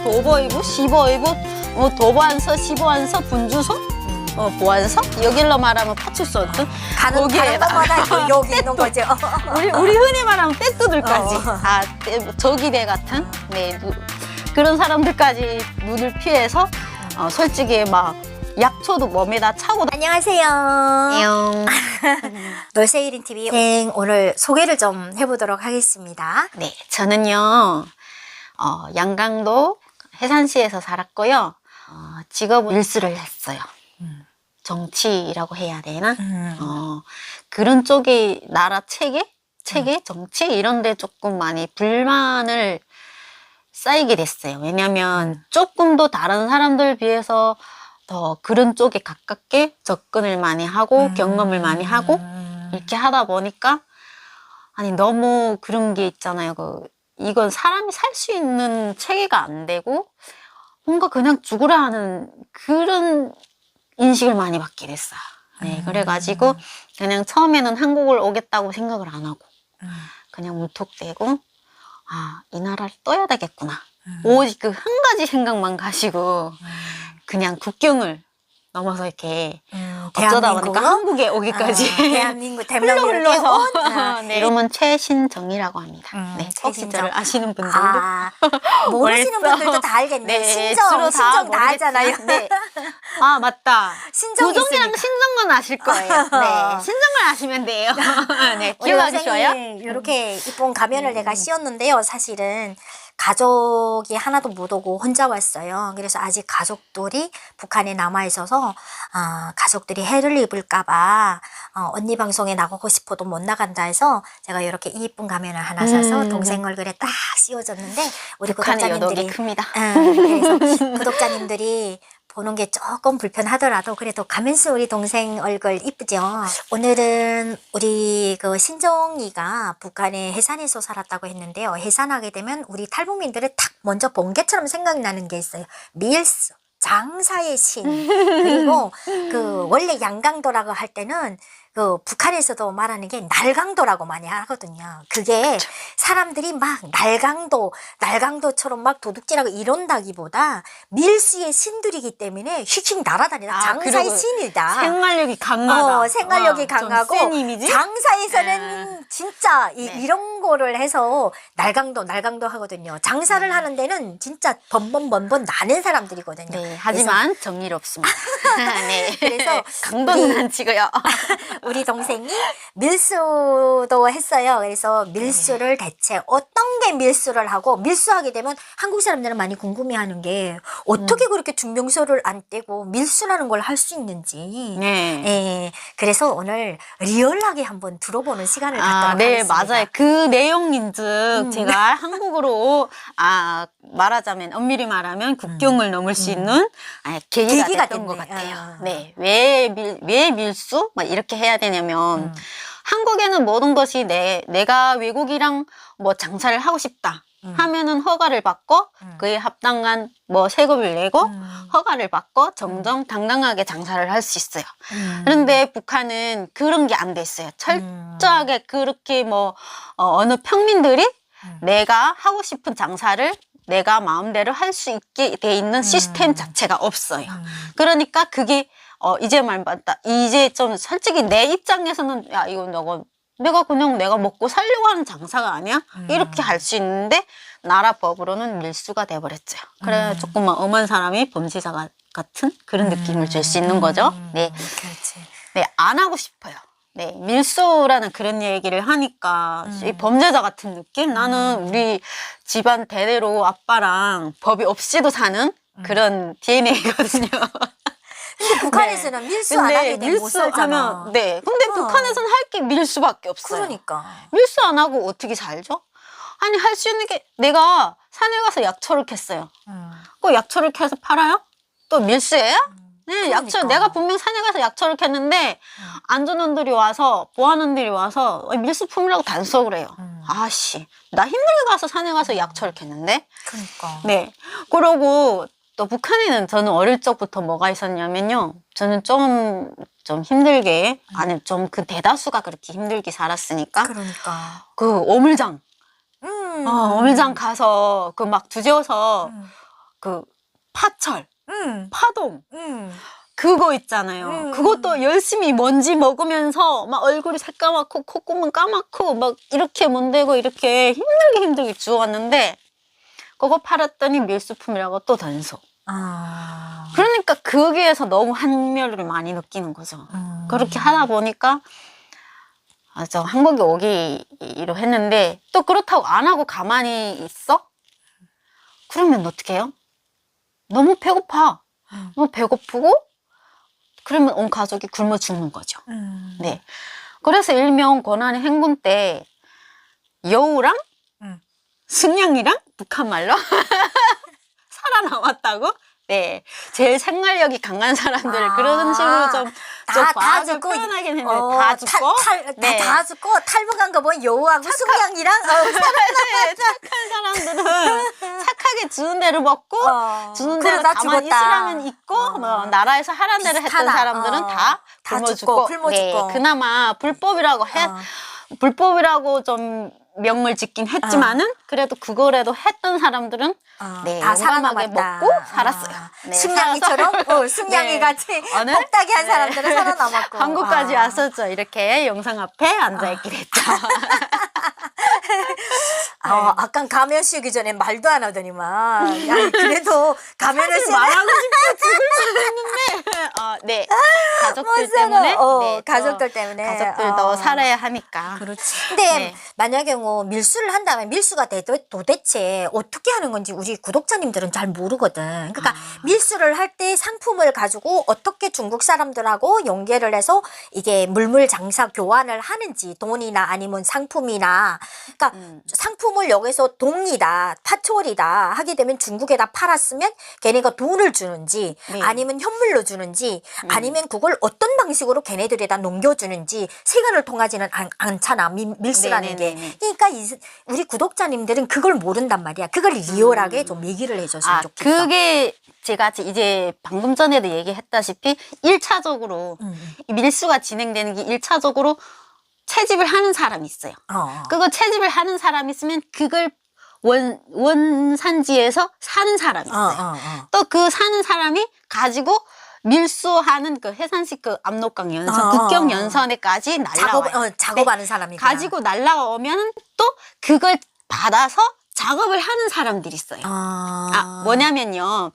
보안서, 도보이부, 시보이부, 뭐 도보안서, 시보안서, 분주소, 어, 보안서, 여길로 말하면 파출소 등 가는 거기에 것마다 그 여기 있는 거죠. 우리, 우리 흔히 말하면 떼뚜들까지 어. 다 떼- 저기대 같은 네 누- 그런 사람들까지 눈을 피해서 어, 솔직히 막 약초도 몸에다 차고 다- 안녕하세요. 안녕. 놀세일인 TV 네, 오늘 소개를 좀 해보도록 하겠습니다. 네, 저는요 어, 양강도 해산시에서 살았고요. 어, 직업은 일수를 했어요. 음. 정치라고 해야 되나? 어, 그런 쪽이 나라 체계, 체계, 정치 이런데 조금 많이 불만을 쌓이게 됐어요. 왜냐하면 조금 더 다른 사람들 비해서 더 그런 쪽에 가깝게 접근을 많이 하고 음. 경험을 많이 하고 이렇게 하다 보니까 아니 너무 그런 게 있잖아요. 그 이건 사람이 살 수 있는 체계가 안 되고 뭔가 그냥 죽으라 하는 그런 인식을 많이 받게 됐어요. 네, 그래가지고 그냥 처음에는 한국을 오겠다고 생각을 안 하고 그냥 무턱대고 아 이 나라를 떠야 되겠구나. 오직 그 한 가지 생각만 가시고 그냥 국경을 넘어서 이렇게 어쩌다 보니까 한국에 오기까지 어, 대한민국 흘러 대명령을 흘러서 아, 네. 이름은 최신정이라고 합니다. 음, 네, 최신정. 아시는 분들도 아, 모르시는. 분들도 다 알겠네. 네, 신정, 신정 다 알잖아요. 네. 아 맞다. 구정이랑 있으니까. 신정만 아실 거예요. 네, 신정만 아시면 돼요. 네, 우리 기억하기 좋아요. 원장님 이렇게 이쁜 가면을 내가 씌웠는데요. 사실은 가족이 하나도 못 오고 혼자 왔어요. 그래서 아직 가족들이 북한에 남아 있어서 아, 가족들이 해를 입을까봐 어, 언니 방송에 나가고 싶어도 못 나간다 해서 제가 이렇게 이쁜 가면을 하나 사서 음. 동생 얼굴에 딱 씌워줬는데 우리 구독자님들이 큽니다. 응, 그래서 구독자님들이 보는 게 조금 불편하더라도 그래도 가면서 우리 동생 얼굴 이쁘죠. 오늘은 우리 그 신정이가 북한의 해산에서 살았다고 했는데요. 해산하게 되면 우리 탈북민들은 딱 먼저 번개처럼 생각나는 게 있어요. 밀수. 장사의 신 그리고 그 원래 양강도라고 할 때는 그 북한에서도 말하는 게 날강도라고 많이 하거든요. 그게 사람들이 막 날강도, 날강도처럼 막 도둑질하고 이런다기보다 밀수의 신들이기 때문에 휙휙 날아다니다. 아, 장사의 신이다. 생활력이 강하다. 어, 생활력이 아, 강하고? 장사에서는 진짜 이, 네. 이런 거를 해서 날강도, 날강도 하거든요. 장사를 하는 데는 진짜 번번번번 나는 사람들이거든요. 네, 하지만 정일 없습니다. 네. 그래서 강도는 안 치고요. 우리 동생이 밀수도 했어요. 그래서 밀수를 대체 어떤 게 밀수를 하고 밀수하게 되면 한국 사람들은 많이 궁금해하는 게 어떻게 음. 그렇게 증명서를 안 떼고 밀수라는 걸 할 수 있는지. 네. 예, 그래서 오늘 리얼하게 한번 들어보는 시간을 갖도록 아, 네, 하겠습니다. 맞아요. 그 내용인즉 음. 제가 한국으로 아 말하자면 엄밀히 말하면 국경을 넘을 수 있는 아, 계기가, 음. 계기가 됐던 것 됐네. 같아요. 아. 네, 왜, 밀, 왜 밀수? 막 이렇게 해야 되냐면 음. 한국에는 모든 것이 내 내가 외국이랑 뭐 장사를 하고 싶다. 음. 하면은 허가를 받고 음. 그에 합당한 뭐 세금을 내고 음. 허가를 받고 정정 당당하게 장사를 할 수 있어요. 음. 그런데 북한은 그런 게안 됐어요. 철저하게 그렇게 뭐 어, 어느 평민들이 음. 내가 하고 싶은 장사를 내가 마음대로 할 수 있게 돼 있는 시스템 자체가 없어요. 음. 그러니까 그게 어 이제 말 맞다. 이제 좀 솔직히 내 입장에서는 야 이거 너가 내가 그냥 내가 먹고 살려고 하는 장사가 아니야? 음. 이렇게 할 수 있는데 나라 법으로는 밀수가 돼버렸죠. 그래 음. 조금만 엄한 사람이 범죄자 가- 같은 그런 느낌을 줄 수 있는 거죠. 음. 네. 그렇지. 네, 안 하고 싶어요. 네, 밀수라는 그런 얘기를 하니까 음. 이 범죄자 같은 느낌? 나는 우리 집안 대대로 아빠랑 법이 없이도 사는 음. 그런 DNA거든요. 근데 북한에서는 밀수 안 하게 되면 못 살잖아. 밀수하면 네, 근데 어. 북한에서는 할 게 밀수밖에 없어요. 그러니까. 밀수 안 하고 어떻게 살죠? 아니 할 수 있는 게 내가 산에 가서 약초를 캤어요. 음. 그 약초를 캐서 팔아요? 또 밀수예요? 네, 약초 그러니까. 내가 분명 산에 가서 약초를 캤는데 안전원들이 와서 보안원들이 와서 어, 밀수 품으라고 단속을 해요. 음. 아씨, 나 힘들게 가서 산에 가서 약초를 캤는데. 그러니까. 네, 그러고 또 북한에는 저는 어릴 적부터 뭐가 있었냐면요. 저는 좀, 좀 힘들게, 아니, 좀 그 대다수가 그렇게 힘들게 살았으니까, 그러니까. 그 오물장. 음. 음. 어, 어물장 가서 그 막 두저서 음. 그 파철, 음. 파동 음. 그거 있잖아요. 음. 그것도 열심히 먼지 먹으면서 막 얼굴이 새까맣고 콧구멍 까맣고 막 이렇게 문대고 이렇게 힘들게 힘들게 주웠는데 그거 팔았더니 밀수품이라고 또 단속. 아. 그러니까 거기에서 너무 한멸을 많이 느끼는 거죠. 음. 그렇게 하다 보니까 아, 저 한국에 오기로 했는데 또 그렇다고 안 하고 가만히 있어? 그러면 어떻게 해요? 너무 배고파. 음. 너무 배고프고 그러면 온 가족이 굶어 죽는 거죠. 음. 네. 그래서 일명 고난의 행군 때 여우랑 음. 승냥이랑 북한 말로 살아남았다고? 네. 제일 생활력이 강한 사람들 아. 그런 식으로 좀, 좀 다, 다 과학을 죽고 표현하긴 했는데 어, 다 죽고 탈, 탈, 네. 다, 다 죽고 탈북한 거 보면 여우하고 승냥이랑 어, 네, 착한 사람들은 착하게 주는 대로 먹고 어, 주는 대로 가만히. 있으라면 있고 어. 뭐 나라에서 하란 대로 했던. 사람들은 어. 다다 굶어 죽고, 굶어 네, 죽고. 그나마 불법이라고 해 어. 불법이라고 좀 명을 짓긴 했지만은 그래도 그거라도 했던 사람들은 어, 네, 다 용감하게 살아남았다. 먹고 살았어요. 아, 네, 승냥이처럼 어, 승냥이 네. 같이? 복닥이 한 네. 사람들은 살아남았고 한국까지 아. 왔었죠. 이렇게 영상 앞에 앉아있기로 했죠. 아, 아까 가면 씌우기 전에 말도 안 하더니만 야, 그래도 가면을 사실 씌우 말하고 싶어 죽을 뻔했는데 어, 네 가족들 못 살아. 때문에 어, 네, 또 가족들 때문에. 가족들도 어. 살아야 하니까 그렇지. 근데 네. 만약에 뭐 밀수를 한다면 밀수가 대, 도대체 어떻게 하는 건지 우리 구독자님들은 잘 모르거든. 그러니까 아. 밀수를 할 때 상품을 가지고 어떻게 중국 사람들하고 연계를 해서 이게 물물 장사 교환을 하는지 돈이나 아니면 상품이나 그러니까 음. 상품을 여기서 동이다 파초리다 하게 되면 중국에다 팔았으면 걔네가 돈을 주는지 네. 아니면 현물로 주는지 음. 아니면 그걸 어떤 방식으로 걔네들에다 넘겨주는지 세간을 통하지는 않, 않잖아 미- 밀수라는 게 네네네네. 그러니까 이, 우리 구독자님들은 그걸 모른단 말이야 그걸 리얼하게 좀 얘기를 해줬으면 아 좋겠어 그게 제가 이제 방금 전에도 얘기했다시피 일차적으로 음, 음. 이 밀수가 진행되는 게 일차적으로 채집을 하는 사람이 있어요. 어. 그거 채집을 하는 사람이 있으면 그걸 원 원산지에서 사는 사람이 어, 있어요. 어, 어. 또그 사는 사람이 가지고 밀수하는 그 해산시 그 압록강 연선, 어, 국경 어. 연선에까지 작업, 날라와요. 어, 작업하는 사람이 가지고 날라오면 또 그걸 받아서 작업을 하는 사람들이 있어요. 아, 아, 뭐냐면요.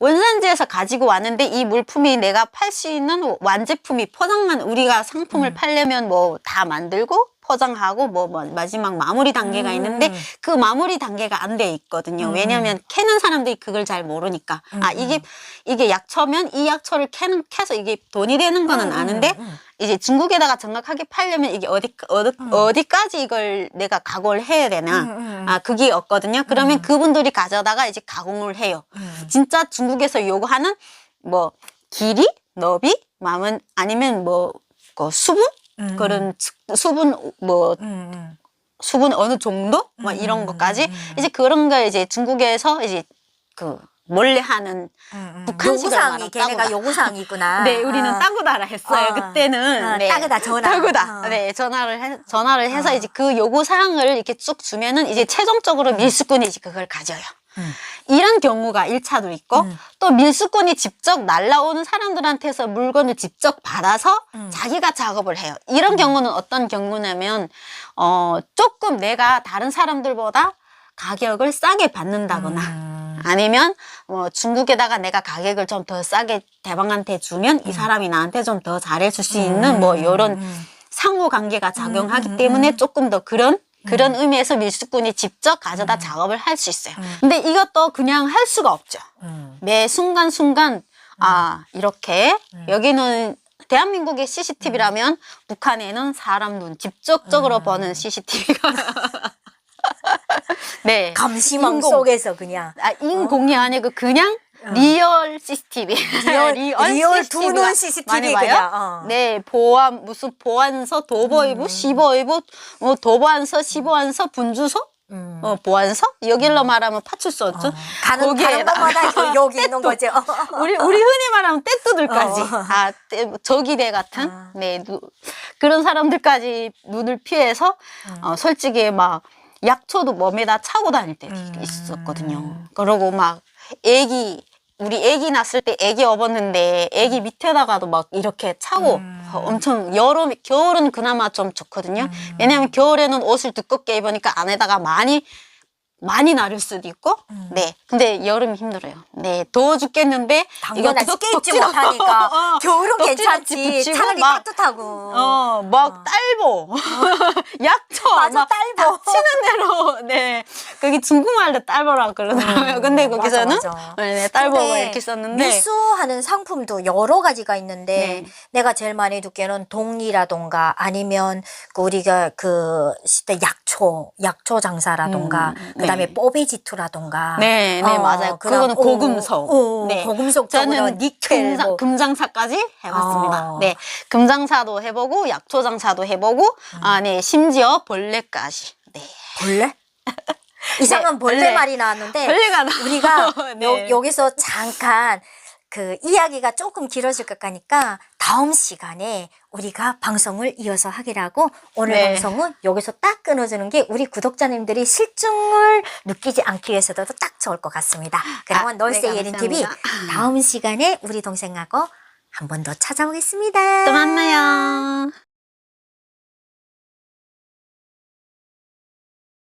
원산지에서 가지고 왔는데 이 물품이 내가 팔 수 있는 완제품이 포장만 우리가 상품을 음. 팔려면 뭐 다 만들고 포장하고 뭐, 뭐 마지막 마무리 단계가 음. 있는데 그 마무리 단계가 안 돼 있거든요. 음. 왜냐하면 캐는 사람들이 그걸 잘 모르니까 아 음. 이게 이게 약초면 이 약초를 캐는 캐서 이게 돈이 되는 거는 음, 아는데 음, 음. 이제 중국에다가 정확하게 팔려면 이게 어디 어디 어디까지 이걸 내가 가공을 해야 되나 음, 음. 아 그게 없거든요. 그러면 그분들이 가져다가 이제 가공을 해요. 음. 진짜 중국에서 요구하는 뭐 길이, 너비, 마음 아니면 뭐 그 수분 음. 그런 수- 수분 뭐 음, 음. 수분 어느 정도 뭐 음, 이런 것까지 음. 이제 그런 거 이제 중국에서 이제 그 몰래 하는 음, 음. 북한식을 요구사항이 말하면 걔네가. 요구사항이 있구나. 네, 우리는 아. 따구다라 했어요. 어. 그때는 어, 네. 따구다, 전화. 따구다. 어. 네, 전화를 해, 전화를 해서 어. 이제 그 요구 사항을 이렇게 쭉 주면은 이제 최종적으로 밀수꾼이 이제 그걸 가져요. 음. 이런 경우가 일차도 있고 음. 또 밀수꾼이 직접 날라오는 사람들한테서 물건을 직접 받아서 음. 자기가 작업을 해요. 이런 경우는 어떤 경우냐면 어 조금 내가 다른 사람들보다 가격을 싸게 받는다거나 음. 아니면 뭐 중국에다가 내가 가격을 좀 더 싸게 대방한테 주면 이 사람이 나한테 좀 더 잘해줄 수 있는 뭐 이런 음. 상호 관계가 작용하기 음, 때문에 조금 더 그런 그런 의미에서 밀수꾼이 직접 가져다 작업을 할 수 있어요. 근데 이것도 그냥 할 수가 없죠. 음. 매 순간 순간 아 이렇게 여기는 대한민국의 CCTV라면 북한에는 사람 눈 직접적으로 보는 CCTV가 네 감시망 인공. 속에서 그냥 아, 인공이 아니고 그냥 리얼 CCTV. 리얼- 리얼 두 CCTV 가눈 CCTV 많이 봐요. 그냥, 어. 네, 보안, 무슨 보안서, 도보이부, 시보이부, 뭐 도보안서, 시보안서, 분주소, 음. 어, 보안서? 여길로 말하면 파출소죠. 가는 가는 것마다 그 여기 있는. 어. 우리 우리 흔히 말하면 떼뚜들까지 어. 아 떼- 저기대 같은 아. 네 누, 그런 사람들까지 눈을 피해서 음. 어, 솔직히 막 약초도 몸에다 차고 다닐 때 음. 있었거든요. 그러고 막 애기 우리 애기 낳았을 때 애기 업었는데 애기 밑에다가도 막 이렇게 차고 음. 엄청 여름 겨울은 그나마 좀 좋거든요. 왜냐하면 겨울에는 옷을 두껍게 입으니까 안에다가 많이 많이 나를 수도 있고, 음. 네. 근데 여름이 힘들어요. 네, 더워 죽겠는데 당연하 덕- ske 입지 덕지도- 못하니까 어, 겨울은 덕지도 괜찮지 차라리 막, 따뜻하고 어, 막 딸보, 약초, 맞아, 막 딸보. 치는 대로, 네. 거기 중국말로 딸보라고 그러더라고요. 음, 근데 맞아, 거기서는 맞아. 네, 네, 딸보 근데 이렇게 썼는데, 밀수하는 상품도 여러 가지가 있는데 네. 내가 제일 많이 듣기에는 동이라던가 아니면 그 우리가 그 시대 약초 약초 장사라던가 음, 그다음에 네. 뽀베지투라던가 네, 네, 어, 맞아요. 그거는 고금속. 어, 어, 네. 고금속 저는 니켈 금장, 뭐. 금장사 까지 해봤습니다. 어. 네, 금장사도 해보고 약초장사도 해보고 음. 아, 네, 심지어 벌레까지. 네, 벌레? 이상한 네, 벌레 벌레. 말이 나왔는데 벌레가 나. 우리가 네. 요, 여기서 잠깐 그 이야기가 조금 길어질 것 같으니까 다음 시간에 우리가 방송을 이어서 하기로 하고 오늘 네. 방송은 여기서 딱 끊어주는 게 우리 구독자님들이 실증을 느끼지 않기 위해서도 딱 좋을 것 같습니다. 그러면 아, 널세 네, 예린 TV 감사합니다. 다음 시간에 우리 동생하고 한 번 더 찾아오겠습니다. 또 만나요.